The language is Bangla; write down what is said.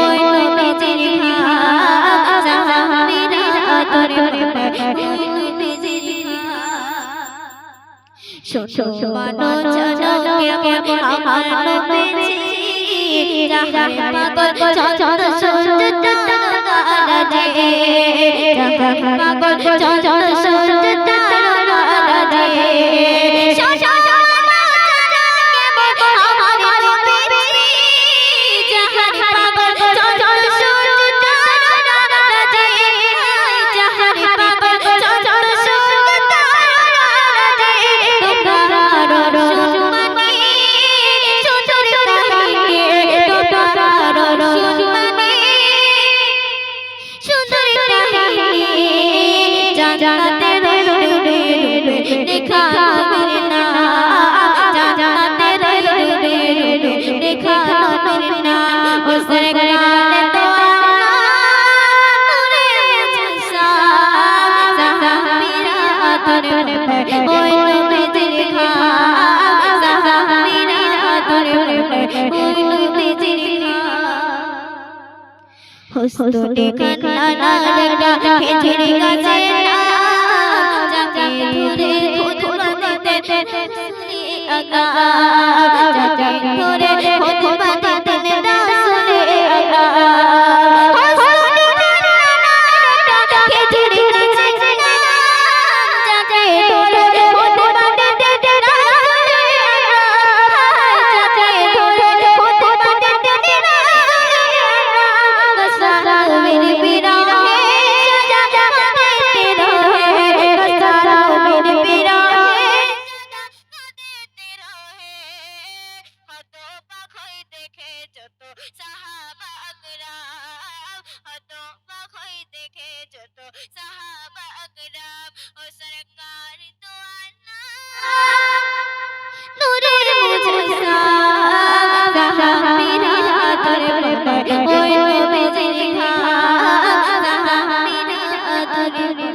ওই নবীজির হাত সাহাবীর হাতের ওই নবীজির শোনো মানো জানো কে আমার নবীজি রাহা পাগল চন্দ্র সূর্য চন্দ্র কালা যে রাহা পাগল চন্দ্র জান্নাতের রূপে রূপে লেখা আমার নাম জান্নাতের রূপে রূপে লেখা আমার নাম ও সরকার হোস্তো দেখে কানা লাগা খেচড়ে গাছে ধরে সাহাবা আকরাম ও সরকার তো নূরের মুজসা রাহমিরা তরে পর ওই নবী জিহা রাহমিরা তরে